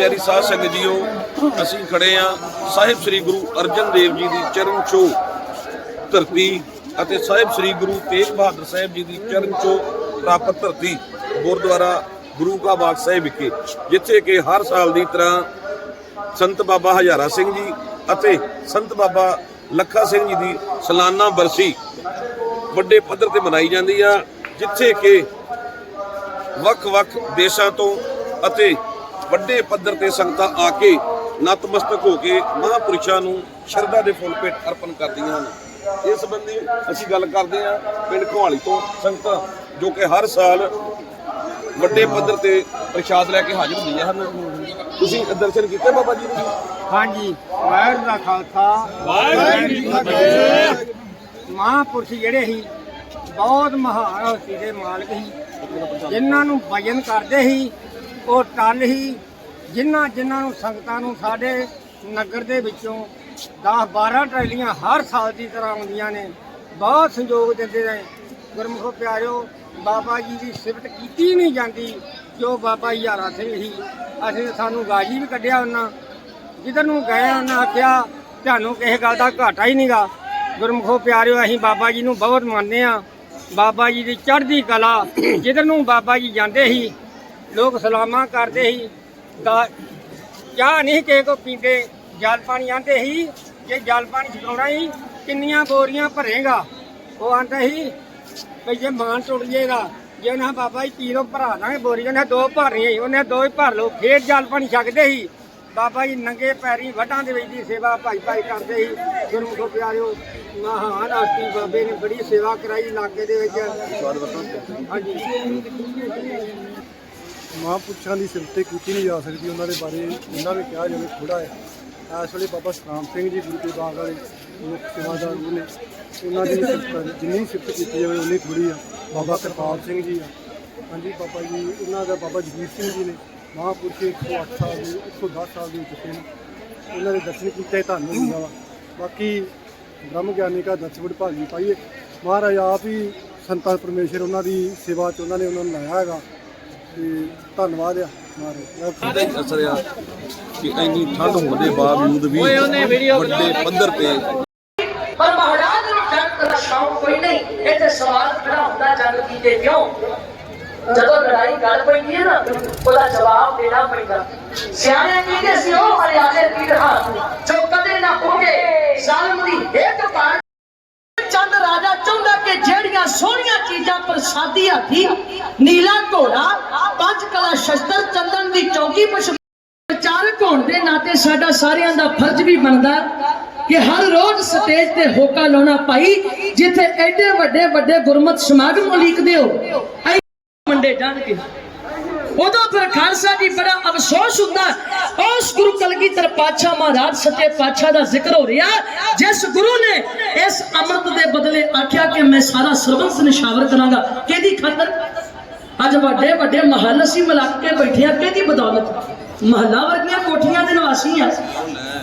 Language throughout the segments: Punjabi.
ਪਿਆਰੀ ਸਾਧ ਸੰਗਤ ਜੀਓ, ਅਸੀਂ ਖੜੇ ਆ ਸਾਹਿਬ ਸ੍ਰੀ ਗੁਰੂ ਅਰਜਨ ਦੇਵ ਜੀ ਦੀ ਚਰਨ ਛੋਹ ਧਰਤੀ ਅਤੇ ਸਾਹਿਬ ਸ੍ਰੀ ਗੁਰੂ ਤੇਗ ਬਹਾਦਰ ਸਾਹਿਬ ਜੀ ਦੀ ਚਰਨ ਛੋਹ ਪ੍ਰਾਪਤ ਧਰਤੀ ਗੁਰਦੁਆਰਾ ਗੁਰੂ ਕਾ ਬਾਗ ਸਾਹਿਬ ਵਿਖੇ, ਜਿੱਥੇ ਕਿ ਹਰ ਸਾਲ ਦੀ ਤਰ੍ਹਾਂ ਸੰਤ ਬਾਬਾ ਹਜ਼ਾਰਾ ਸਿੰਘ ਜੀ ਅਤੇ ਸੰਤ ਬਾਬਾ ਲੱਖਾ ਸਿੰਘ ਜੀ ਦੀ ਸਾਲਾਨਾ ਬਰਸੀ ਵੱਡੇ ਪੱਧਰ ਤੇ ਮਨਾਈ ਜਾਂਦੀ ਆ, ਜਿੱਥੇ ਕਿ ਵੱਖ-ਵੱਖ ਦੇਸ਼ਾਂ ਤੋਂ ਅਤੇ ਵੱਡੇ ਪੱਧਰ ਤੇ ਸੰਗਤਾਂ ਆ ਕੇ ਨਤਮਸਤਕ ਹੋ ਕੇ ਮਹਾਪੁਰਸ਼ਾਂ ਨੂੰ ਸ਼ਰਧਾ ਦੇ ਫੁੱਲ ਭੇਟ ਅਰਪਣ ਕਰਦੀਆਂ ਹਨ। ਇਸ ਸੰਬੰਧੀ ਅਸੀਂ ਗੱਲ ਕਰਦੇ ਹਾਂ ਪਿੰਡ ਘੁਆਲੀ ਤੋਂ ਸੰਗਤਾਂ, ਜੋ ਕਿ ਹਰ ਸਾਲ ਵੱਡੇ ਪੱਧਰ ਤੇ ਪ੍ਰਸ਼ਾਦ ਲੈ ਕੇ ਹਾਜ਼ਰ ਹੁੰਦੀਆਂ ਹਨ। ਤੁਸੀਂ ਦਰਸ਼ਨ ਕੀਤੇ ਬਾਬਾ ਜੀ ਦੇ? ਹਾਂਜੀ, ਵਾਹਿਗੁਰੂ ਦਾ ਖਾਲਸਾ, ਵਾਹਿਗੁਰੂ ਜੀ ਕੀ ਫਤਿਹ। ਮਹਾਂਪੁਰਸ਼ ਜਿਹੜੇ ਸੀ, ਬਹੁਤ ਮਹਾਨ ਹਸਤੀ ਦੇ ਮਾਲਕ ਸੀ। ਜਿਨ੍ਹਾਂ ਨੂੰ ਵਜਨ ਕਰਦੇ ਸੀ ਉਹ ਟੱਲ ਹੀ ਜਿਨ੍ਹਾਂ ਜਿਨ੍ਹਾਂ ਨੂੰ ਸੰਗਤਾਂ ਨੂੰ ਸਾਡੇ ਨਗਰ ਦੇ ਵਿੱਚੋਂ 10 12 ਟਰੈਲੀਆਂ ਹਰ ਸਾਲ ਦੀ ਤਰ੍ਹਾਂ ਆਉਂਦੀਆਂ ਨੇ, ਬਹੁਤ ਸੰਯੋਗ ਦਿੰਦੇ ਨੇ। ਗੁਰਮੁਖੋ ਪਿਆਰਿਓ, ਬਾਬਾ ਜੀ ਦੀ ਸਿਫਤ ਕੀਤੀ ਨਹੀਂ ਜਾਂਦੀ, ਜੋ ਬਾਬਾ ਯਾਰਾ ਸਿੰਘ ਸੀ ਅਸੀਂ ਸਾਨੂੰ ਗਾਜੀ ਵੀ ਕੱਢਿਆ ਉਹਨਾਂ, ਜਿੱਧਰ ਨੂੰ ਗਏ ਉਹਨਾਂ ਆਖਿਆ, ਤੁਹਾਨੂੰ ਕਿਸੇ ਗੱਲ ਦਾ ਘਾਟਾ ਹੀ ਨਹੀਂਗਾ ਗੁਰਮੁਖੋ ਪਿਆਰਿਓ, ਅਸੀਂ ਬਾਬਾ ਜੀ ਨੂੰ ਬਹੁਤ ਮੰਨਦੇ ਆ ਬਾਬਾ ਜੀ ਦੀ ਚੜ੍ਹਦੀ ਕਲਾ, ਜਿੱਧਰ ਨੂੰ ਬਾਬਾ ਜੀ ਜਾਂਦੇ ਸੀ ਲੋਕ ਸਲਾਮਾਂ ਕਰਦੇ ਸੀ। ਦਾ ਚਾਹ ਨਹੀਂ ਕਿਸੇ ਕੋ ਪੀਂਦੇ, ਜਲ ਪਾਣੀ ਆਂਦੇ ਸੀ। ਜੇ ਜਲ ਪਾਣੀ ਛਕਾਉਣਾ ਸੀ, ਕਿੰਨੀਆਂ ਬੋਰੀਆਂ ਭਰੇਗਾ। ਉਹ ਆਂਦਾ ਸੀ ਵੀ ਜੇ ਮਾਨ ਟੁੱਟ ਜਾਏਗਾ ਜੇ ਉਹਨਾਂ ਬਾਬਾ ਜੀ ਪੀ ਲੋ ਭਰਾ ਦਾਂਗੇ ਬੋਰੀ ਉਹਨੇ ਦੋ ਭਰਨੀਆਂ ਸੀ, ਉਹਨੇ ਦੋ ਹੀ ਭਰ ਲਓ, ਫੇਰ ਜਲ ਪਾਣੀ ਛਕਦੇ ਸੀ। ਬਾਬਾ ਜੀ ਨੰਗੇ ਪੈਰੀ ਵੱਡਾਂ ਦੇ ਵਿੱਚ ਦੀ ਸੇਵਾ ਭਾਈ ਭਾਈ ਕਰਦੇ ਸੀ। ਗੁਰੂ ਗੁਰਮੁਖੋ ਪਿਆਰਿਓ, ਮਹਾਨ ਆਸਤੀ ਬਾਬੇ ਨੇ ਬੜੀ ਸੇਵਾ ਕਰਾਈ ਇਲਾਕੇ ਦੇ ਵਿੱਚ। ਹਾਂਜੀ। ਮਹਾਂਪੁਰਸ਼ਾਂ ਦੀ ਸਿਫਤ ਕੀਤੀ ਨਹੀਂ ਜਾ ਸਕਦੀ, ਉਹਨਾਂ ਦੇ ਬਾਰੇ ਉਹਨਾਂ ਨੇ ਕਿਹਾ ਜਾਵੇ ਥੋੜਾ ਹੈ। ਇਸ ਵੇਲੇ ਬਾਬਾ ਸਤਨਾਮ ਸਿੰਘ ਜੀ ਗੁਰੂ ਕੇ ਬਾਗ ਵਾਲੇ ਮੁੱਖ ਸੇਵਾਦਾਰ ਉਹ ਨੇ। ਉਹਨਾਂ ਦੀ ਸਿਫਤ ਜਿੰਨੀ ਸਿਫਤ ਕੀਤੀ ਜਾਵੇ, ਉਨੀ ਥੋੜੀ ਆ। ਬਾਬਾ ਕਰਤਾਰ ਸਿੰਘ ਜੀ ਆ। ਹਾਂਜੀ, ਬਾਬਾ ਜੀ, ਉਹਨਾਂ ਦਾ ਬਾਬਾ ਜਗੀਰ ਸਿੰਘ ਜੀ ਨੇ ਮਹਾਂਪੁਰਸ਼ 108 ਸਾਲ ਦੇ 110 ਸਾਲ ਦੇ ਹੋ ਚੁੱਕੇ ਨੇ ਉਹਨਾਂ ਦੇ ਦਰਸ਼ਨ ਕੀਤੇ ਤੁਹਾਨੂੰ ਹੁੰਦਾ ਵਾ ਬਾਕੀ ਬ੍ਰਹਮ ਗਿਆਨੀ ਦਾ ਦਰਸ਼ਨ ਵਿਭਾਗੀ ਪਾਈਏ। ਮਹਾਰਾਜ ਆਪ ਹੀ ਸੰਤਾਂ, ਪਰਮੇਸ਼ਰ ਉਹਨਾਂ ਦੀ ਸੇਵਾ ਚ ਉਹਨਾਂ ਨੇ ਉਹਨਾਂ ਨੂੰ ਲਾਇਆ ਹੈਗਾ। ਤੇ ਧੰਨਵਾਦ ਆ ਹੀ ਅਸਰ ਆ ਕਿ ਇੰਨੀ ਠੰਡ ਹੋਣ ਦੇ ਬਾਵਜੂਦ ਵੀ ਵੱਡੇ ਪੱਧਰ ਤੇ ਪਰ ਮਹਾਰਾਜ ਨੂੰ ਜੰਗ ਦਾ ਸ਼ੌਕ ਕੋਈ ਨਹੀਂ। ਇੱਥੇ ਸਵਾਲ ਖੜਾ ਹੁੰਦਾ ਜੰਗ ਕੀਤੇ ਕਿਉਂ? ਜਦੋਂ ਲੜਾਈ ਗੱਲ ਪੈਂਦੀ ਹੈ ਨਾ ਉਹਦਾ ਜਵਾਬ ਦੇਣਾ ਪੈਂਦਾ। ਸਿਆਣੇ ਕਹਿੰਦੇ ਸੀ ਉਹ? ਹਰਿਆਣੇ ਦੀ ਰਹਾ ਜੋ ਕਦੇ ਨਾ ਹੋਗੇ। ਜ਼ਾਲਮ ਦੀ ਇੱਕ ਪਾਰ ਚੰਦ ਰਾਜਾ ਚਾਹੁੰਦਾ ਕਿ ਜਿਹੜੀਆਂ ਸੋਹਣੀਆਂ ਚੀਜ਼ਾਂ ਪ੍ਰਸਾਦੀ ਹੱਥੀ ਨੀਲਾ ਘੋੜਾ, ਪੰਜ ਕਲਾ ਸ਼ਸਤਰ, ਚੰਦਨ ਦੀ ਚੌਕੀ ਪ੍ਰਚਾਰਕ ਹੋਣ ਦੇ ਨਾਤੇ ਸਾਡਾ ਸਾਰਿਆਂ ਦਾ ਫਰਜ਼ ਵੀ ਬਣਦਾ ਕਿ ਹਰ ਰੋਜ਼ ਸਟੇਜ ਤੇ ਹੋਕਾ ਲਾਉਣਾ ਭਾਈ, ਜਿੱਥੇ ਐਡੇ ਵੱਡੇ ਵੱਡੇ ਗੁਰਮਤ ਸਮਾਗਮ ਉਲੀਕਦੇ ਹੋ। ਮੰਡੇ ਜਾਣਗੇ ਉਦੋਂ ਫਿਰ ਖਾਲਸਾ ਜੀ ਬੜਾ ਅਫਸੋਸ ਹੁੰਦਾ। ਉਸ ਗੁਰੂ ਕਲਗੀਧਰ ਪਾਤਸ਼ਾਹ ਮਹਾਰਾਜ ਸੱਚੇ ਪਾਤਸ਼ਾਹ ਦਾ ਜ਼ਿਕਰ ਹੋ ਰਿਹਾ। ਜਿਸ ਗੁਰੂ ਨੇ ਇਸ ਅੰਮ੍ਰਿਤ ਦੇ ਬਦਲੇ ਆਖਿਆ ਕਿ ਮੈਂ ਸਾਰਾ ਸਰਬੰਸ ਨਿਸ਼ਾਵਰ ਕਰਾਂਗਾ। ਕਿਹਦੀ ਖਾਤਰ? ਅੱਜ ਵੱਡੇ ਵੱਡੇ ਮਹੱਲ ਅਸੀਂ ਮਿਲਾ ਕੇ ਬੈਠੇ ਆ ਕਿਹਦੀ ਬਦੌਲਤ? ਮਹੱਲਾ ਵਰਗੀਆਂ ਕੋਠੀਆਂ ਦੇ ਨਿਵਾਸੀ ਆ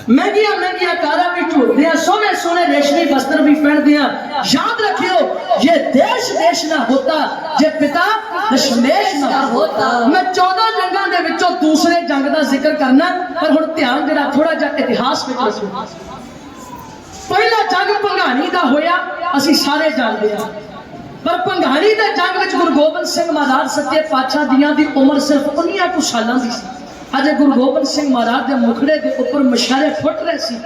ਮਹਿੰਗੀਆਂ ਮਹਿੰਗੀਆਂ ਕਾਰਾਂ ਵੀ ਝੂਟਦੇ ਆ ਸੋਹਣੇ ਸੋਹਣੇ ਰੇਸ਼ਮੀ ਵਸਤਰ ਵੀ ਪਹਿਨਦੇ ਆ ਯਾਦ ਰੱਖਿਓ ਇਹ ਦੇਸ਼ ਦੇਸ਼ ਨਾ ਹੋਤਾ, ਜੇ ਪਿਤਾ ਦਸ਼ਮੇਸ਼ ਨਾ ਹੋਤਾ। ਮੈਂ 14 ਜੰਗਾਂ ਦੇ ਵਿੱਚੋਂ ਦੂਸਰੇ ਜੰਗ ਦਾ ਜ਼ਿਕਰ ਕਰਨਾ, ਪਰ ਹੁਣ ਧਿਆਨ ਜਿਹੜਾ ਥੋੜਾ ਜਿਹਾ ਇਤਿਹਾਸ ਵਿੱਚ ਰੱਖੋ। ਪਹਿਲਾ ਜੰਗ ਭੰਗਾਣੀ ਦਾ ਹੋਇਆ, ਅਸੀਂ ਸਾਰੇ ਜਾਣਦੇ ਹਾਂ। ਪਰ ਭੰਗਾਣੀ ਦੇ ਜੰਗ ਵਿੱਚ ਗੁਰੂ ਗੋਬਿੰਦ ਸਿੰਘ ਮਹਾਰਾਜ ਸੱਚੇ ਪਾਤਸ਼ਾਹ ਦੀਆਂ ਦੀ ਉਮਰ ਸਿਰਫ 19 ਕੁ ਸਾਲਾਂ ਦੀ ਸੀ। ਅਜੇ ਗੁਰੂ ਗੋਬਿੰਦ ਸਿੰਘ ਮਹਾਰਾਜ ਦੇ ਮੁਖੜੇ ਦੇ ਉੱਪਰ ਮਸ਼ਾਰੇ ਫੁੱਟ ਰਹੇ ਸੀ।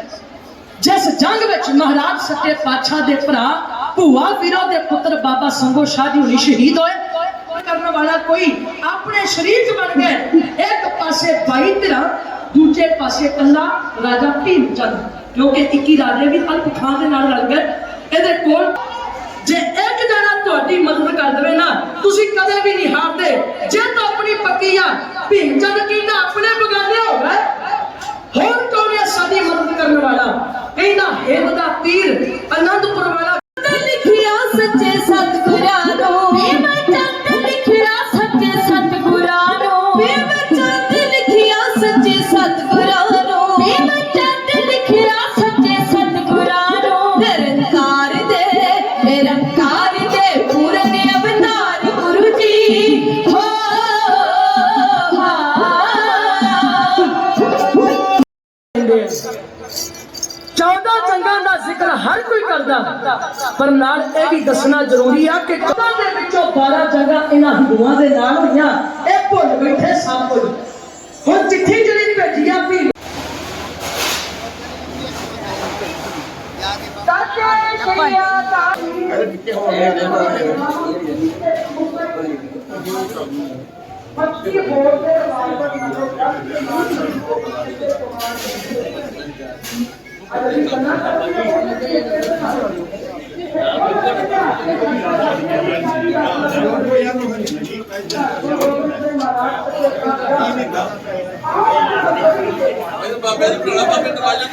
ਜਿਸ ਜੰਗ ਵਿੱਚ ਮਹਾਰਾਜ ਸੱਚੇ ਪਾਤਸ਼ਾਹ ਦੇ ਭਰਾ ਭੂਆ ਵੀਰੋ ਦੇ ਪੁੱਤਰ ਬਾਬਾ ਸੰਗੋ ਸ਼ਾਹ ਜੀ ਹੁਣੀ ਸ਼ਹੀਦ ਹੋਏ। ਕਰਨ ਵਾਲਾ ਕੋਈ ਆਪਣੇ ਸ਼ਰੀਕ ਬਣ ਗਏ ਇੱਕ ਪਾਸੇ ਬਾਈ ਧਿਰਾਂ, ਦੂਜੇ ਪਾਸੇ ਕੱਲਾ ਰਾਜਾ ਭੀਮ ਚੰਦ ਕਿਉਂਕਿ 21 ਰਾਜੇ ਵੀ ਅਲਪ ਖਾਨ ਦੇ ਨਾਲ ਰਲ ਗਏ। ਇਹਦੇ ਕੋਲ ਜੇ ਇੱਕ ਜਣਾ ਤੁਹਾਡੀ ਮਦਦ ਕਰ ਦੇਵੇ ਨਾ, ਤੁਸੀਂ ਕਦੇ ਵੀ ਨਹੀਂ ਹਾਰਦੇ। ਜੇ ਤਾਂ ਆਪਣੀ ਪੱਕੀ ਆ ਭੀਮ ਚੰਦ ਕਹਿੰਦਾ ਆਪਣੇ ਬਗਾਨੇ ਹੋ ਗਏ। ਹੋਰ ਕੌਣ ਹੈ ਸਾਡੀ ਮਦਦ ਕਰਨ ਵਾਲਾ? ਕਹਿੰਦਾ ਹੇਮ ਦਾ ਪੀਰ, ਅਨੰਦਪੁਰ ਵਾਲਾ ਸੱਚੇ ਸਤਿਗੁਰਾਂ ਕਿ 14 ਦੇ ਵਿੱਚੋਂ 12 ਜੰਗਾਂ ਇਹਨਾਂ ਹਿੰਦੂਆਂ ਦੇ ਨਾਲ ਹੋਈਆਂ। ਇਹ ਭੁੱਲ ਬੈਠੇ ਸਭ ਕੁਝ। ਹੁਣ ਚਿੱਠੀ ਜਿਹੜੀ ਭੇਜੀ ਆ ਵੀ ਬਾਬੇ ਦੀ ਪੀੜਾ ਬਾਬੇ ਨਵਾਜ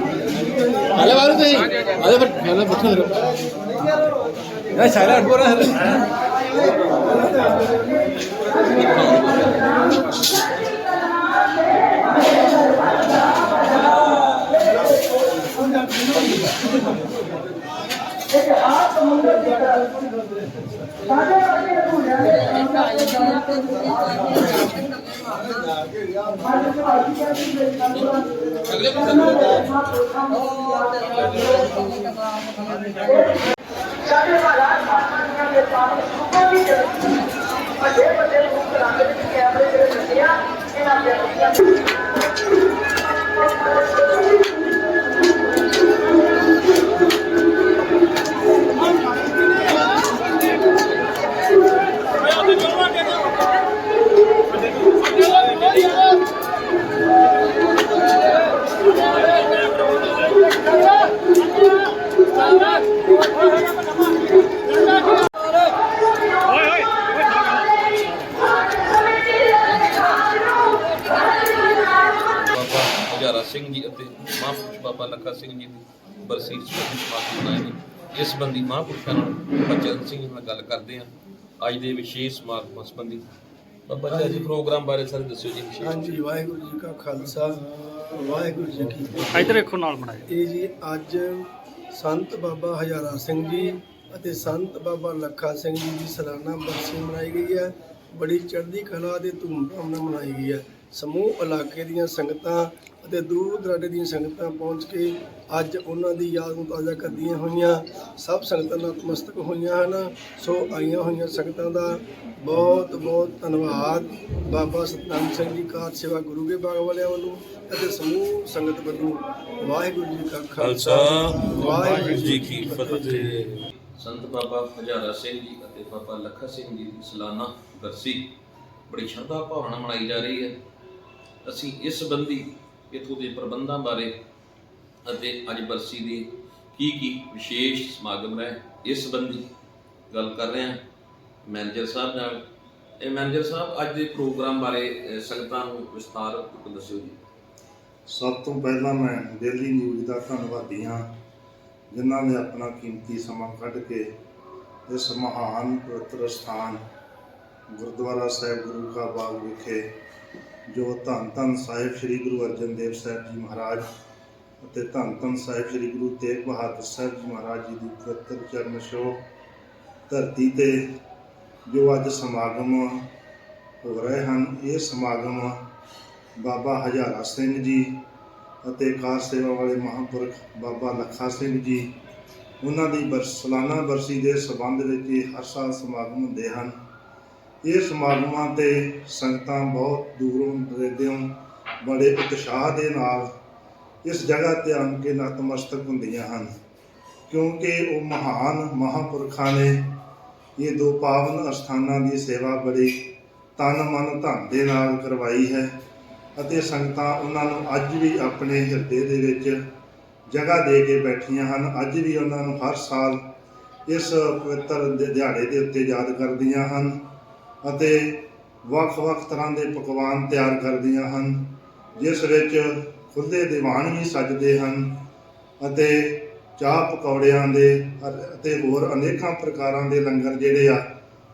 ਹਲੇ ਬਾਰੂ ਤੇ ਹਲੇ ਫਿਰ ਹਲੇ ਬੱਠਾ ਕਰੋ ਇਹ ਸਾਰਾ ਅਡਬੋਰਾ ਹੈ ਅਗਲੇ ਬੰਦੇ ਸਾਡੇ ਹਾਲਾਤ ਮਾਨਵੀਆਂ ਦੇ ਸਾਹਮਣੇ ਸੁਪਰ ਵੀ ਚੱਲਦੀ ਵੱਡੇ ਵੱਡੇ ਲੋਕ ਰੰਗ ਦੇ ਕੈਮਰੇ ਜਿਹੜੇ ਲੱਗੇ ਆ ਇਹਨਾਂ ਦੇ ਬਾਬਾ ਲੱਖਾ ਸਿੰਘ ਜੀ ਦੀ ਬਰਸੀ ਸਮਾਗਮ ਮਨਾਏ ਨੇ ਇਸ ਸੰਬੰਧੀ ਮਹਾਂਪੁਰਸ਼ਾਂ ਨਾਲ ਬਚਨ ਸਿੰਘ ਜੀ ਨਾਲ ਗੱਲ ਕਰਦੇ ਹਾਂ। ਅੱਜ ਦੇ ਵਿਸ਼ੇਸ਼ ਸਮਾਗਮ ਸੰਬੰਧੀ ਬਾਬਾ ਜੀ ਪ੍ਰੋਗਰਾਮ ਬਾਰੇ ਸਾਰੇ ਦੱਸਿਓ ਜੀ ਹਾਂਜੀ ਵਾਹਿਗੁਰੂ ਜੀ ਕਾ ਖਾਲਸਾ ਵਾਹਿਗੁਰੂ ਜੀ ਕੀ ਫਤਿਹ। ਇੱਧਰ ਦੇਖੋ ਨਾਲ ਬਣਾਇਆ। ਇਹ ਜੀ ਅੱਜ ਸੰਤ ਬਾਬਾ ਹਜ਼ਾਰਾ ਸਿੰਘ ਜੀ ਅਤੇ ਸੰਤ ਬਾਬਾ ਲੱਖਾ ਸਿੰਘ ਜੀ ਦੀ ਸਾਲਾਨਾ ਬਰਸੀ ਮਨਾਈ ਗਈ ਹੈ। ਬੜੀ ਚੜ੍ਹਦੀ ਕਲਾ ਦੇ ਧੂਮਧਾਮ ਨਾਲ ਮਨਾਈ ਗਈ ਹੈ। ਸਮੂਹ ਇਲਾਕੇ ਦੀਆਂ ਸੰਗਤਾਂ ਅਤੇ ਦੂਰ ਦਰਾਡੇ ਦੀਆਂ ਸੰਗਤਾਂ ਪਹੁੰਚ ਕੇ ਅੱਜ ਉਹਨਾਂ ਦੀ ਯਾਦ ਨੂੰ ਤਾਜ਼ਾ ਕਰਦੀਆਂ ਹੋਈਆਂ। ਸਭ ਸੰਗਤਾਂ ਨਤਮਸਤਕ ਹੋਈਆਂ ਹਨ। ਸੋ ਆਈਆਂ ਹੋਈਆਂ ਸੰਗਤਾਂ ਦਾ ਬਹੁਤ ਬਹੁਤ ਧੰਨਵਾਦ। ਬਾਬਾ ਸਤਨਾਮ ਸਿੰਘ ਜੀ ਕਾਰ ਸੇਵਾ ਗੁਰੂ ਕੇ ਬਾਗ ਵਾਲਿਆਂ ਵੱਲੋਂ ਅਤੇ ਸਮੂਹ ਸੰਗਤ ਵੱਲੋਂ। ਵਾਹਿਗੁਰੂ ਜੀ ਕਾ ਖਾਲਸਾ। ਵਾਹਿਗੁਰੂ ਜੀ ਕੀ ਫਤਿਹ। ਸੰਤ ਬਾਬਾ ਹਜ਼ਾਰਾ ਸਿੰਘ ਜੀ ਅਤੇ ਬਾਬਾ ਲੱਖਾ ਸਿੰਘ ਜੀ ਦੀ ਸਾਲਾਨਾ ਬਰਸੀ। ਬੜੀ ਸ਼ਰਧਾ ਭਾਵਨਾ ਮਨਾਈ ਜਾ ਰਹੀ ਹੈ। ਅਸੀਂ ਇਸ ਸੰਬੰਧੀ ਇਥੋਂ ਦੇ ਪ੍ਰਬੰਧਾਂ ਬਾਰੇ ਅਤੇ ਅੱਜ ਬਰਸੀ ਦੇ ਕੀ ਕੀ ਵਿਸ਼ੇਸ਼ ਸਮਾਗਮ ਰਹੇ, ਇਸ ਸੰਬੰਧੀ ਗੱਲ ਕਰ ਰਹੇ ਹਾਂ ਮੈਨੇਜਰ ਸਾਹਿਬ ਨਾਲ। ਇਹ ਮੈਨੇਜਰ ਸਾਹਿਬ, ਅੱਜ ਦੇ ਪ੍ਰੋਗਰਾਮ ਬਾਰੇ ਸੰਗਤਾਂ ਨੂੰ ਵਿਸਤਾਰ ਪੂਰਵਕ ਦੱਸਿਓ ਜੀ। ਸਭ ਤੋਂ ਪਹਿਲਾਂ ਮੈਂ ਡੇਲੀ ਨਿਊਜ਼ ਦਾ ਧੰਨਵਾਦੀ ਹਾਂ, ਜਿਨ੍ਹਾਂ ਨੇ ਆਪਣਾ ਕੀਮਤੀ ਸਮਾਂ ਕੱਢ ਕੇ ਇਸ ਮਹਾਨ ਪਵਿੱਤਰ ਸਥਾਨ ਗੁਰਦੁਆਰਾ ਸਾਹਿਬ ਗੁਰੂ ਕਾ ਬਾਗ ਵਿਖੇ ਜੋ ਧੰਨ ਧੰਨ ਸਾਹਿਬ ਸ੍ਰੀ ਗੁਰੂ ਅਰਜਨ ਦੇਵ ਸਾਹਿਬ ਜੀ ਮਹਾਰਾਜ ਅਤੇ ਧੰਨ ਧੰਨ ਸਾਹਿਬ ਸ੍ਰੀ ਗੁਰੂ ਤੇਗ ਬਹਾਦਰ ਸਾਹਿਬ ਜੀ ਮਹਾਰਾਜ ਜੀ ਦੀ ਪਵਿੱਤਰ ਚਰਨ ਛੋਹ ਧਰਤੀ ਤੇ ਜੋ ਅੱਜ ਸਮਾਗਮ ਹੋ ਰਹੇ ਹਨ, ਇਹ ਸਮਾਗਮ ਬਾਬਾ ਹਜ਼ਾਰਾ ਸਿੰਘ ਜੀ ਅਤੇ ਕਾਰ ਸੇਵਾ ਵਾਲੇ ਮਹਾਂਪੁਰਖ ਬਾਬਾ ਲੱਖਾ ਸਿੰਘ ਜੀ, ਉਹਨਾਂ ਦੀ ਬਰਸ, ਸਾਲਾਨਾ ਬਰਸੀ ਦੇ ਸਬੰਧ ਵਿੱਚ ਇਹ ਹਰ ਸਾਲ ਸਮਾਗਮ ਹੁੰਦੇ ਹਨ। ਇਹ ਸਮਾਗਮਾਂ ਤੇ ਸੰਗਤਾਂ ਬਹੁਤ ਦੂਰੋਂ ਦਰੇਡਿਓਂ ਬੜੇ ਉਤਸ਼ਾਹ ਦੇ ਨਾਲ ਇਸ ਜਗ੍ਹਾ ਤੇ ਆਣ ਕੇ ਨਤਮਸਤਕ ਹੁੰਦੀਆਂ ਹਨ। ਕਿਉਂਕਿ ਉਹ ਮਹਾਨ ਮਹਾਂਪੁਰਖਾਂ ਨੇ ਇਹ ਦੋ ਪਾਵਨ ਅਸਥਾਨਾਂ ਦੀ ਸੇਵਾ ਬੜੀ ਤਨ ਮਨ ਧਨ ਦੇ ਨਾਲ ਕਰਵਾਈ ਹੈ ਅਤੇ ਸੰਗਤਾਂ ਉਹਨਾਂ ਨੂੰ ਅੱਜ ਵੀ ਆਪਣੇ ਹਿਰਦੇ ਦੇ ਵਿੱਚ ਜਗ੍ਹਾ ਦੇ ਕੇ ਬੈਠੀਆਂ ਹਨ। ਅੱਜ ਵੀ ਉਹਨਾਂ ਨੂੰ ਹਰ ਸਾਲ ਇਸ ਪਵਿੱਤਰ ਦੇ ਦਿਹਾੜੇ ਦੇ ਉੱਤੇ ਯਾਦ ਕਰਦੀਆਂ ਹਨ। ਅਤੇ ਵੱਖ-ਵੱਖ ਤਰ੍ਹਾਂ ਦੇ ਪਕਵਾਨ ਤਿਆਰ ਕਰਦੀਆਂ ਹਨ, ਜਿਸ ਵਿੱਚ ਖੁੱਲੇ ਦੀਵਾਨ ਵੀ ਸਜਦੇ ਹਨ ਅਤੇ ਚਾਹ ਪਕੌੜਿਆਂ ਦੇ ਅਤੇ ਹੋਰ ਅਨੇਕਾਂ ਪ੍ਰਕਾਰਾਂ ਦੇ ਲੰਗਰ ਜਿਹੜੇ ਆ,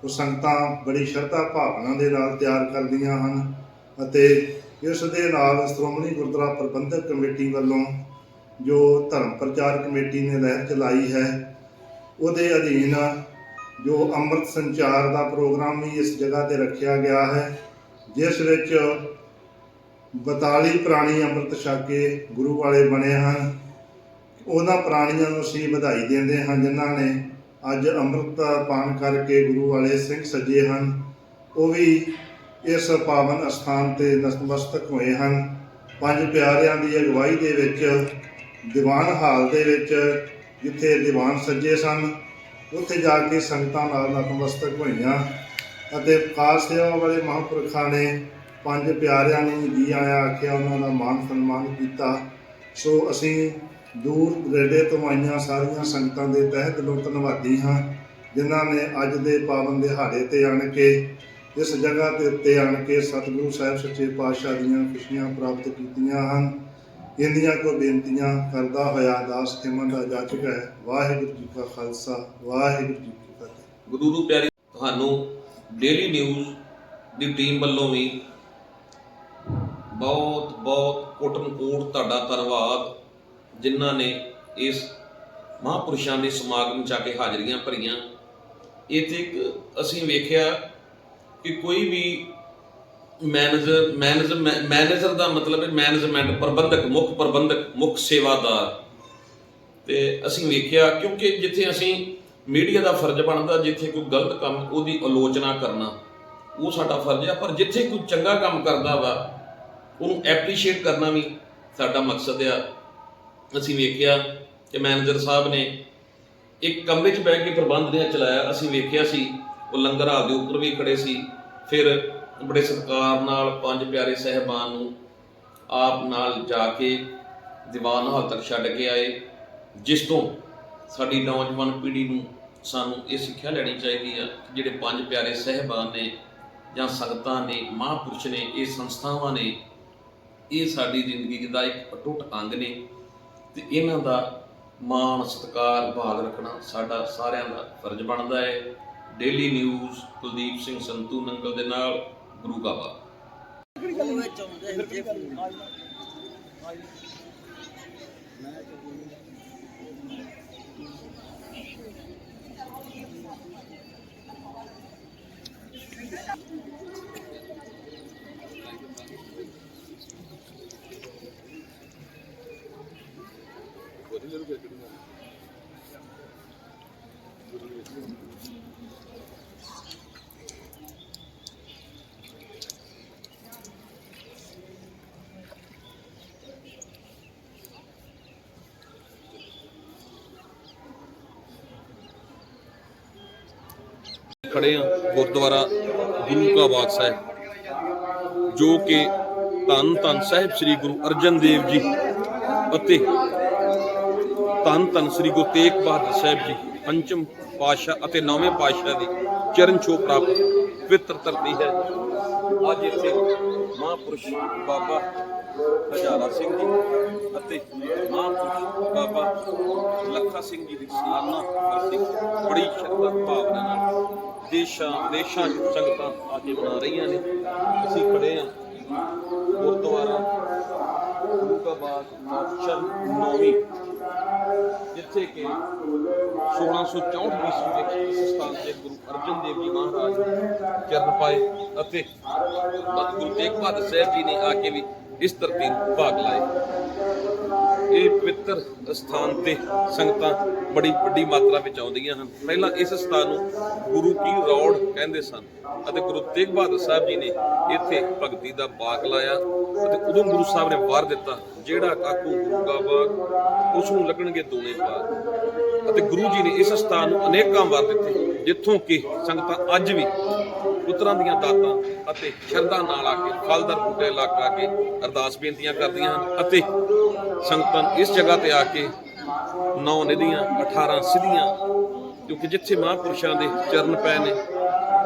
ਉਹ ਸੰਗਤਾਂ ਬੜੀ ਸ਼ਰਧਾ ਭਾਵਨਾ ਦੇ ਨਾਲ ਤਿਆਰ ਕਰਦੀਆਂ ਹਨ ਅਤੇ ਇਸ ਦੇ ਨਾਲ ਸ਼੍ਰੋਮਣੀ ਗੁਰਦੁਆਰਾ ਪ੍ਰਬੰਧਕ ਕਮੇਟੀ ਵੱਲੋਂ ਜੋ ਧਰਮ ਪ੍ਰਚਾਰ ਕਮੇਟੀ ਨੇ ਲਹਿਰ ਚਲਾਈ ਹੈ, ਉਹਦੇ ਅਧੀਨ ਜੋ ਅੰਮ੍ਰਿਤ ਸੰਚਾਰ ਦਾ ਪ੍ਰੋਗਰਾਮ ਵੀ ਇਸ ਜਗ੍ਹਾ ਤੇ ਰੱਖਿਆ ਗਿਆ ਹੈ, ਜਿਸ ਵਿੱਚ 42 ਪ੍ਰਾਣੀ ਅੰਮ੍ਰਿਤ ਛਕ ਕੇ ਗੁਰੂ ਵਾਲੇ ਬਣੇ ਹਨ। ਉਹਨਾਂ ਪ੍ਰਾਣੀਆਂ ਨੂੰ ਅਸੀਂ ਵਧਾਈ ਦਿੰਦੇ ਹਾਂ, ਜਿਨ੍ਹਾਂ ਨੇ ਅੱਜ ਅੰਮ੍ਰਿਤ ਪਾਨ ਕਰਕੇ ਗੁਰੂ ਵਾਲੇ ਸਿੰਘ ਸੱਜੇ ਹਨ। ਉਹ ਵੀ ਇਸ ਪਾਵਨ ਅਸਥਾਨ ਤੇ ਨਤਮਸਤਕ ਹੋਏ ਹਨ। ਪੰਜ ਪਿਆਰਿਆਂ ਦੀ ਅਗਵਾਈ ਦੇ ਵਿੱਚ, ਦੀਵਾਨ ਹਾਲ ਦੇ ਵਿੱਚ, ਜਿੱਥੇ ਦੀਵਾਨ ਸੱਜੇ ਸਨ ਉੱਥੇ ਜਾ ਕੇ ਸੰਗਤਾਂ ਨਾਲ ਨਤਮਸਤਕ ਹੋਈਆਂ ਅਤੇ ਖਾਸ ਸੇਵਾ ਵਾਲੇ ਮਹਾਂਪੁਰਖਾਂ ਨੇ ਪੰਜ ਪਿਆਰਿਆਂ ਨੂੰ ਜੀ ਆਇਆ ਆਖਿਆ, ਉਹਨਾਂ ਦਾ ਮਾਨ ਸਨਮਾਨ ਕੀਤਾ। ਸੋ ਅਸੀਂ ਦੂਰ ਦਰੇਡੇ ਤੋਂ ਆਈਆਂ ਸਾਰੀਆਂ ਸੰਗਤਾਂ ਦੇ ਤਹਿ ਦਿਲੋਂ ਧੰਨਵਾਦੀ ਹਾਂ, ਜਿਨ੍ਹਾਂ ਨੇ ਅੱਜ ਦੇ ਪਾਵਨ ਦਿਹਾੜੇ ਤੇ ਆਣ ਕੇ, ਇਸ ਜਗ੍ਹਾ ਦੇ ਉੱਤੇ ਆਣ ਕੇ ਸਤਿਗੁਰੂ ਸਾਹਿਬ ਸੱਚੇ ਪਾਤਸ਼ਾਹ ਦੀਆਂ ਖੁਸ਼ੀਆਂ ਪ੍ਰਾਪਤ ਕੀਤੀਆਂ ਹਨ। ਇੰਦੀਆਂ ਕੋ ਬੇਨਤੀਆਂ ਕਰਦਾ ਹੋਇਆ ਦਾਸ ਖਿਮਨ ਦਾ ਜਾਚਕ ਹੈ। ਵਾਹਿਗੁਰੂ ਜੀ ਕਾ ਖਾਲਸਾ, ਵਾਹਿਗੁਰੂ ਜੀ ਕੀ ਫਤਿਹ। ਗੁਰੂ ਪਿਆਰੀ, ਤੁਹਾਨੂੰ ਡੇਲੀ ਨਿਊਜ਼ ਦੀ ਟੀਮ ਵੱਲੋਂ ਵੀ ਬਹੁਤ ਬਹੁਤ ਕੋਟਨ ਕੋਟ ਤੁਹਾਡਾ ਧੰਨਵਾਦ, ਜਿਨ੍ਹਾਂ ਨੇ ਇਸ ਮਹਾਪੁਰਸ਼ਾਂ ਦੇ ਸਮਾਗਮ 'ਚ ਆ ਕੇ ਹਾਜ਼ਰੀਆਂ ਭਰੀਆਂ। ਇੱਥੇ ਅਸੀਂ ਵੇਖਿਆ ਕਿ ਕੋਈ ਵੀ ਮੈਨੇਜਰ ਮੈਨੇਜਰ ਮੈਨੇਜਰ ਦਾ ਮਤਲਬ ਹੈ ਮੈਨੇਜਮੈਂਟ, ਪ੍ਰਬੰਧਕ, ਮੁੱਖ ਪ੍ਰਬੰਧਕ, ਮੁੱਖ ਸੇਵਾਦਾਰ। ਤੇ ਅਸੀਂ ਵੇਖਿਆ, ਕਿਉਂਕਿ ਜਿੱਥੇ ਅਸੀਂ ਮੀਡੀਆ ਦਾ ਫਰਜ਼ ਬਣਦਾ, ਜਿੱਥੇ ਕੋਈ ਗਲਤ ਕੰਮ, ਉਹਦੀ ਆਲੋਚਨਾ ਕਰਨਾ, ਉਹ ਸਾਡਾ ਫਰਜ਼ ਹੈ। ਪਰ ਜਿੱਥੇ ਕੋਈ ਚੰਗਾ ਕੰਮ ਕਰਦਾ ਵਾ, ਉਹਨੂੰ ਐਪਰੀਸ਼ੀਏਟ ਕਰਨਾ ਵੀ ਸਾਡਾ ਮਕਸਦ ਆ। ਅਸੀਂ ਵੇਖਿਆ ਕਿ ਮੈਨੇਜਰ ਸਾਹਿਬ ਨੇ ਇੱਕ ਕਮਰੇ 'ਚ ਬਹਿ ਕੇ ਪ੍ਰਬੰਧ ਨੇ ਚਲਾਇਆ। ਅਸੀਂ ਵੇਖਿਆ ਸੀ, ਉਹ ਲੰਗਰ ਹਾਲ ਦੇ ਉੱਪਰ ਵੀ ਖੜੇ ਸੀ। ਫਿਰ ਬੜੇ ਸਤਿਕਾਰ ਨਾਲ ਪੰਜ ਪਿਆਰੇ ਸਹਿਬਾਨ ਨੂੰ ਆਪ ਨਾਲ ਜਾ ਕੇ ਦੀਵਾਨ ਹਾਲ ਤੱਕ ਛੱਡ ਕੇ ਆਏ, ਜਿਸ ਤੋਂ ਸਾਡੀ ਨੌਜਵਾਨ ਪੀੜ੍ਹੀ ਨੂੰ ਸਾਨੂੰ ਇਹ ਸਿੱਖਿਆ ਲੈਣੀ ਚਾਹੀਦੀ ਆ ਕਿ ਜਿਹੜੇ ਪੰਜ ਪਿਆਰੇ ਸਹਿਬਾਨ ਨੇ ਜਾਂ ਸੰਗਤਾਂ ਨੇ, ਮਹਾਂਪੁਰਸ਼ ਨੇ, ਇਹ ਸੰਸਥਾਵਾਂ ਨੇ, ਇਹ ਸਾਡੀ ਜ਼ਿੰਦਗੀ ਦਾ ਇੱਕ ਅਟੁੱਟ ਅੰਗ ਨੇ ਤੇ ਇਹਨਾਂ ਦਾ ਮਾਣ, ਸਤਿਕਾਰ, ਭਾਗ ਰੱਖਣਾ ਸਾਡਾ ਸਾਰਿਆਂ ਦਾ ਫਰਜ਼ ਬਣਦਾ ਹੈ। ਡੇਲੀ ਨਿਊਜ਼, ਕੁਲਦੀਪ ਸਿੰਘ ਸੰਤੂ ਨੰਗਲ ਦੇ ਨਾਲ ਗੁਰੂ ਕਾ ਬਾਗ। ਖੜੇ ਆ ਗੁਰਦੁਆਰਾ ਗੁਰੂ ਕਾ ਬਾਗ ਸਾਹਿਬ ਜੋ ਕਿ ਧੰਨ ਧੰਨ ਸਾਹਿਬ ਸ੍ਰੀ ਗੁਰੂ ਅਰਜਨ ਦੇਵ ਜੀ ਅਤੇ ਧੰਨ ਧੰਨ ਸ੍ਰੀ ਗੁਰੂ ਤੇਗ ਬਹਾਦਰ ਸਾਹਿਬ ਜੀ ਪੰਚਮ ਪਾਤਸ਼ਾਹ ਅਤੇ ਨੌਵੇਂ ਪਾਤਸ਼ਾਹ ਦੀ ਚਰਨ ਛੋਹ ਪ੍ਰਾਪਤ ਪਵਿੱਤਰ ਧਰਤੀ ਹੈ। ਅੱਜ ਇੱਥੇ ਮਹਾਂਪੁਰਸ਼ ਬਾਬਾ ਹਜ਼ਾਰਾ ਸਿੰਘ ਜੀ ਅਤੇ ਮਹਾਂਪੁਰਸ਼ ਬਾਬਾ ਲੱਖਾ ਸਿੰਘ ਜੀ ਦੀ ਸਾਲਾਨਾ ਬਰਸੀ ਬੜੀ ਸ਼ਰਧਾ ਭਾਵਨਾ ਨਾਲ ਦੇਸ਼ਾਂ ਦੇਸ਼ਾਂ ਚ ਸੰਗਤਾਂ ਆ ਕੇ ਬਣਾ ਰਹੀਆਂ ਨੇ। ਅਸੀਂ ਖੜੇ ਹਾਂ ਗੁਰਦੁਆਰਾ ਗੁਰੂ ਕਾ ਨੌਵੀਂ, ਜਿੱਥੇ ਕਿ 1664 ਈਸਵੀ ਵਿੱਚ ਇਸ ਸਥਾਨ ਤੇ ਗੁਰੂ ਅਰਜਨ ਦੇਵ ਜੀ ਮਹਾਰਾਜ ਚਰਨ ਪਾਏ ਅਤੇ ਬਦ ਗੁਰੂ ਤੇਗ ਬਹਾਦਰ ਸਾਹਿਬ ਜੀ ਨੇ ਆ ਕੇ ਵੀ ਇਸ ਧਰਤੀ ਨੂੰ ਭਾਗ ਲਾਏ। ਇਹ ਪਵਿੱਤਰ ਸਥਾਨ ਤੇ ਸੰਗਤਾਂ ਬੜੀ ਵੱਡੀ ਮਾਤਰਾ ਵਿੱਚ ਆਉਂਦੀਆਂ ਹਨ। ਪਹਿਲਾਂ ਇਸ ਸਥਾਨ ਨੂੰ ਗੁਰੂ ਕੀ ਰੌੜ ਕਹਿੰਦੇ ਸਨ ਅਤੇ ਗੁਰੂ ਤੇਗ ਬਹਾਦਰ ਸਾਹਿਬ ਜੀ ਨੇ ਇੱਥੇ ਭਗਤੀ ਦਾ ਬਾਗ ਲਾਇਆ ਅਤੇ ਉਦੋਂ ਗੁਰੂ ਸਾਹਿਬ ਨੇ ਵਾਰ ਦਿੱਤਾ, ਜਿਹੜਾ ਕਾਕੂ ਗੁਰੂ ਦਾ ਬਾਗ ਉਸ ਨੂੰ ਲੱਗਣਗੇ ਦੋਨੇ ਬਾਗ। ਅਤੇ ਗੁਰੂ ਜੀ ਨੇ ਇਸ ਸਥਾਨ ਨੂੰ ਅਨੇਕਾਂ ਵਾਰ ਦਿੱਤੇ, ਜਿੱਥੋਂ ਕਿ ਸੰਗਤਾਂ ਅੱਜ ਵੀ ਪੁੱਤਰਾਂ ਦੀਆਂ ਦਾਤਾਂ ਅਤੇ ਸ਼ਰਧਾ ਨਾਲ ਆ ਕੇ, ਫਲਦਾਰ ਬੂਟੇ ਲਾ ਕੇ ਆ ਕੇ ਅਰਦਾਸ ਬੇਨਤੀਆਂ ਕਰਦੀਆਂ ਹਨ ਅਤੇ ਸੰਗਤਾਂ ਇਸ ਜਗ੍ਹਾ ਤੇ ਆ ਕੇ ਨੌ ਨਿਧੀਆਂ 18 ਸਿੱਧੀਆਂ, ਕਿਉਂਕਿ ਜਿੱਥੇ ਮਹਾਂਪੁਰਸ਼ਾਂ ਦੇ ਚਰਨ ਪਏ ਨੇ,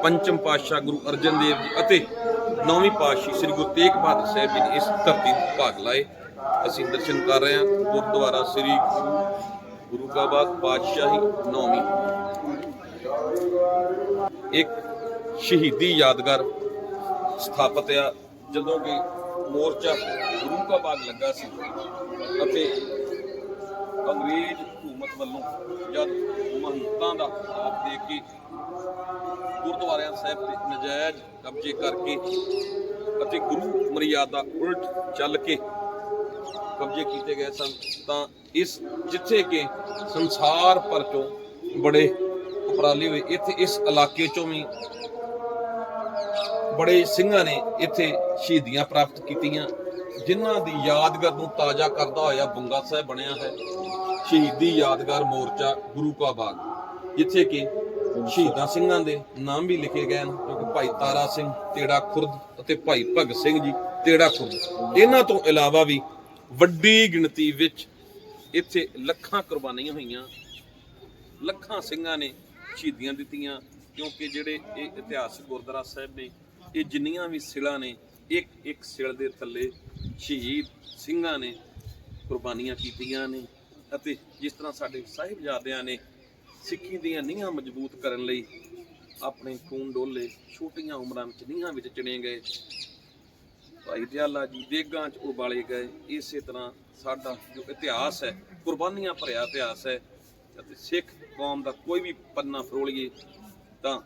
ਪੰਚਮ ਪਾਤਸ਼ਾਹ ਗੁਰੂ ਅਰਜਨ ਦੇਵ ਜੀ ਅਤੇ ਨੌਵੀਂ ਪਾਤਸ਼ਾਹ ਸ੍ਰੀ ਗੁਰੂ ਤੇਗ ਬਹਾਦਰ ਸਾਹਿਬ ਜੀ ਨੇ ਇਸ ਧਰਤੀ ਤੇ ਭਾਗ ਲਾਏ। ਅਸੀਂ ਦਰਸ਼ਨ ਕਰ ਰਹੇ ਹਾਂ। ਗੁਰਦੁਆਰਾ ਸ੍ਰੀ ਗੁਰੂ ਗੁਰੂ ਕਾ ਬਾਗ ਪਾਤਸ਼ਾਹੀ ਨੌਵੀਂ। ਇੱਕ ਸ਼ਹੀਦੀ ਯਾਦਗਾਰ ਸਥਾਪਿਤ ਆ। ਜਦੋਂ ਕਿ ਮੋਰਚਾ ਗੁਰੂ ਕਾ ਬਾਗ ਲੱਗਾ ਸੀ ਅਤੇ ਅੰਗਰੇਜ਼ ਹਕੂਮਤ ਵੱਲੋਂ ਜਦ ਮਹੰਤਾਂ ਦਾ ਸਾਥ ਦੇ ਕੇ ਗੁਰਦੁਆਰਿਆਂ ਸਾਹਿਬ ਤੇ ਨਜਾਇਜ਼ ਕਬਜ਼ੇ ਕਰਕੇ ਅਤੇ ਗੁਰੂ ਮਰਿਆਦਾ ਉਲਟ ਚੱਲ ਕੇ ਕਬਜ਼ੇ ਕੀਤੇ ਗਏ ਸਨ, ਤਾਂ ਇਸ ਜਿੱਥੇ ਕਿ ਸੰਸਾਰ ਭਰ ਚੋਂ ਬੜੇ ਉਪਰਾਲੇ ਹੋਏ, ਇੱਥੇ ਇਸ ਇਲਾਕੇ ਚੋਂ ਵੀ ਬੜੇ ਸਿੰਘਾਂ ਨੇ ਇੱਥੇ ਸ਼ਹੀਦੀਆਂ ਪ੍ਰਾਪਤ ਕੀਤੀਆਂ, ਜਿਨ੍ਹਾਂ ਦੀ ਯਾਦਗਾਰ ਨੂੰ ਤਾਜ਼ਾ ਕਰਦਾ ਹੋਇਆ ਬੰਗਾ ਸਾਹਿਬ ਬਣਿਆ ਹੈ। ਸ਼ਹੀਦੀ ਯਾਦਗਾਰ ਮੋਰਚਾ ਗੁਰੂ ਕਾ ਬਾਗ, ਜਿੱਥੇ ਕਿ ਸ਼ਹੀਦਾਂ ਸਿੰਘਾਂ ਦੇ ਨਾਮ ਵੀ ਲਿਖੇ ਗਏ ਹਨ ਕਿਉਂਕਿ ਭਾਈ ਤਾਰਾ ਸਿੰਘ, ਤੇੜਾ ਖੁਰਦ ਅਤੇ ਭਾਈ ਭਗਤ ਸਿੰਘ ਜੀ, ਤੇੜਾ ਖੁਰਦ। ਇਹਨਾਂ ਤੋਂ ਇਲਾਵਾ ਵੀ ਵੱਡੀ ਗਿਣਤੀ ਵਿੱਚ ਇੱਥੇ ਲੱਖਾਂ ਕੁਰਬਾਨੀਆਂ ਹੋਈਆਂ, ਲੱਖਾਂ ਸਿੰਘਾਂ ਨੇ ਸ਼ਹੀਦੀਆਂ ਦਿੱਤੀਆਂ, ਕਿਉਂਕਿ ਜਿਹੜੇ ਇਹ ਇਤਿਹਾਸਕ ਗੁਰਦੁਆਰਾ ਸਾਹਿਬ ਨੇ ਇਹ ਜਿੰਨੀਆਂ ਵੀ ਸਿਲਾਂ ਨੇ, ਇੱਕ ਇੱਕ ਸਿਲ ਦੇ ਥੱਲੇ ਸ਼ਹੀਦ ਸਿੰਘਾਂ ਨੇ ਕੁਰਬਾਨੀਆਂ ਕੀਤੀਆਂ ਨੇ ਅਤੇ ਜਿਸ ਤਰ੍ਹਾਂ ਸਾਡੇ ਸਾਹਿਬਜ਼ਾਦਿਆਂ ਨੇ ਸਿੱਖੀ ਦੀਆਂ ਨੀਹਾਂ ਮਜ਼ਬੂਤ ਕਰਨ ਲਈ ਆਪਣੇ ਖੂਨ ਡੋਲੇ ਛੋਟੀਆਂ ਉਮਰਾਂ ਵਿੱਚ ਨੀਹਾਂ ਵਿੱਚ ਚਿਣੇ ਗਏ। ਭਾਈ ਦਿਆਲਾ ਜੀ ਦੇਗਾਂ 'ਚ ਉਬਾਲੇ ਗਏ। ਇਸੇ ਤਰ੍ਹਾਂ ਸਾਡਾ ਜੋ ਇਤਿਹਾਸ ਹੈ, ਕੁਰਬਾਨੀਆਂ ਭਰਿਆ ਇਤਿਹਾਸ ਹੈ ਅਤੇ ਸਿੱਖ ਕੌਮ ਦਾ ਕੋਈ ਵੀ ਪੰਨਾ ਫਰੋਲੀਏ ਤਾਂ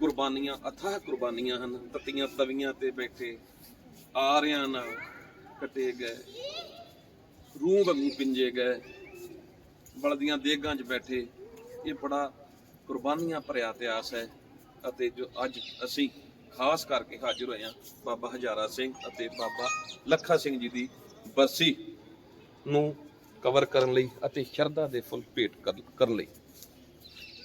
ਕੁਰਬਾਨੀਆਂ, ਅਥਾਹ ਕੁਰਬਾਨੀਆਂ ਹਨ। ਤਤੀਆਂ, ਤਵੀਆਂ ਤੇ ਬੈਠੇ ਆਰਿਆਂ ਨਾਲ ਕੱਟੇ ਗਏ। ਰੂਹ ਵਾਂਗੂ ਪਿੰਜੇ ਗਏ। ਬਲਦੀਆਂ ਦੇਗਾਂ 'ਚ ਬੈਠੇ। ਇਹ ਬੜਾ ਕੁਰਬਾਨੀਆਂ ਭਰਿਆ ਇਤਿਹਾਸ ਹੈ ਅਤੇ ਜੋ ਅੱਜ ਅਸੀਂ ਖਾਸ ਕਰਕੇ ਹਾਜ਼ਰ ਹੋਏ ਹਾਂ, ਬਾਬਾ ਹਜ਼ਾਰਾ ਸਿੰਘ ਅਤੇ ਬਾਬਾ ਲੱਖਾ ਸਿੰਘ ਜੀ ਦੀ ਬਰਸੀ ਨੂੰ ਕਵਰ ਕਰਨ ਲਈ ਅਤੇ ਸ਼ਰਧਾ ਦੇ ਫੁੱਲ ਭੇਟ ਕਰਨ ਕਰਨ ਲਈ।